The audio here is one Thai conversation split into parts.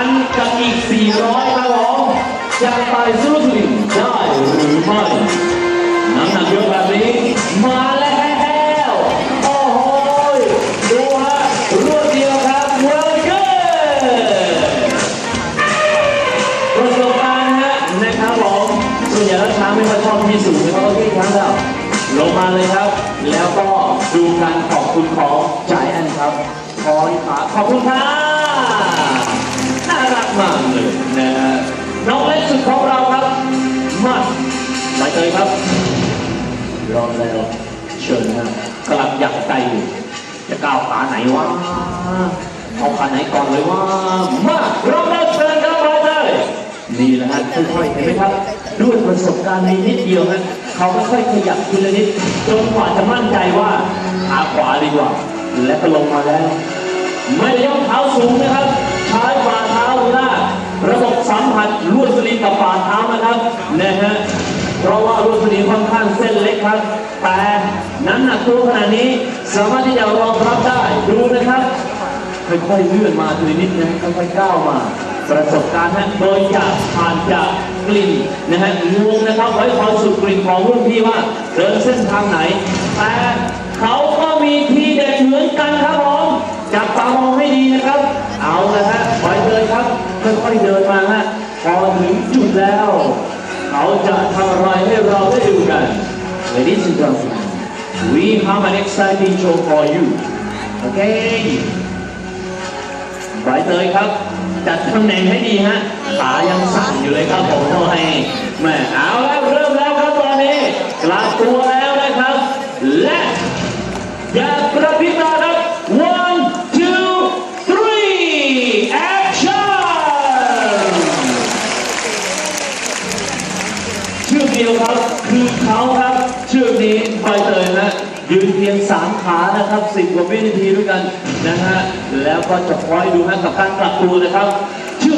พันกับอีก 400ครับผมจะไปสู้ถึงได้หรือไม่น้ำหนักเยอะแบบนี้ มาแล้วโอ้โหดูฮะรวดเดียวครับเวลเกอร์ประสบการณ์ฮะนะครับผมส่วนใหญ่แล้วช้างไม่ค่อยชอบที่สูงนะครับก็ที่ครั้งแล้วลงมาเลยครับ แล้วก็ดูการขอบคุณของจ่ายแอนครับคอยขาขอบคุณครับ มากเลยนะฮะน้องเล็กสุดของเราครับมาไปเลยครับรอแล้วเชิญนะกำลังอยากใจอยู่จะก้าวขาไหนวะเอาขาไหนก่อนเลยวะมารอแล้วเชิญครับไปเลยนี่แหละฮะค่อยๆเห็นไหมครับด้วยประสบการณ์ในนิดเดียวฮะเขาค่อยๆขยับทีละนิดจนกว่าจะมั่นใจว่าขาขวาดีกว่า และก็ลงมาแล้ว ไม่ได้ยกเท้าสูงนะครับ ใช้ฝ่าเท้าหน้า ระบบสัมผัสลวดสลิงกับฝ่าเท้านะครับนะฮะเพราะว่าลวดสลิงค่อนข้างเส้นเล็กครับ แต่น้ำหนักตัวขนาดนี้สามารถที่จะรองรับได้ดูนะครับค่อยๆเลื่อนมาทีนิดนะค่อยๆก้าวมาประสบการณ์ฮะโดยจากผ่านจากกลิ่นนะฮะงวงนะครับไว้คอยสุดกลิ่นของรุ่นพี่ว่าเดินเส้นทางไหนแต่เขาก็มีที่เด็ดเหมือ อยๆเดินมาฮะพอถึงจุดแล้ว เขาจะทำอะไรให้เราได้ดูกัน Ladies and gentlemen we have an exciting show for you okay ใบเตยครับ จัดตำแหน่งให้ดีฮะ ขายังสั่นอยู่เลยครับผมโอ้ยแม่เอาแล้วเริ่มแล้วครับตอนนี้กลับตัวแล้วนะครับ และอย่ากระพริบตาครับ one two three action ชื่อเดียวครับ คือเขาครับชื่อนี้ใบเตยนะยืนเพียงสามขานะครับสิบกว่าวินาทีด้วยกันนะฮะแล้วก็จะคอยดูฮะกับการกลับตัวนะครับ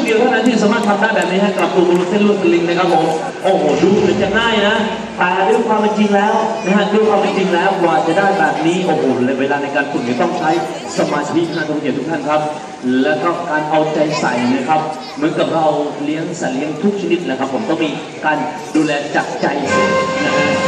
เดียวเท่านั้นที่สามารถทำได้แบบนี้ฮะกลับตัวบนเส้นลวดสลิงนะครับผมโอ้โหดูเหมือนจะง่ายนะแต่ด้วยความเป็นจริงแล้วนะฮะด้วยความเป็นจริงแล้วกว่าจะได้แบบนี้โอ้โหเวลาในการฝึกเนี่ยต้องใช้สมาธินะทุกท่านทุกท่านครับ แล้วก็การเอาใจใส่นะครับ เหมือนกับเราเลี้ยงสัตว์เลี้ยงทุกชนิดนะครับ ผมต้องมีการดูแลจากใจนะฮะ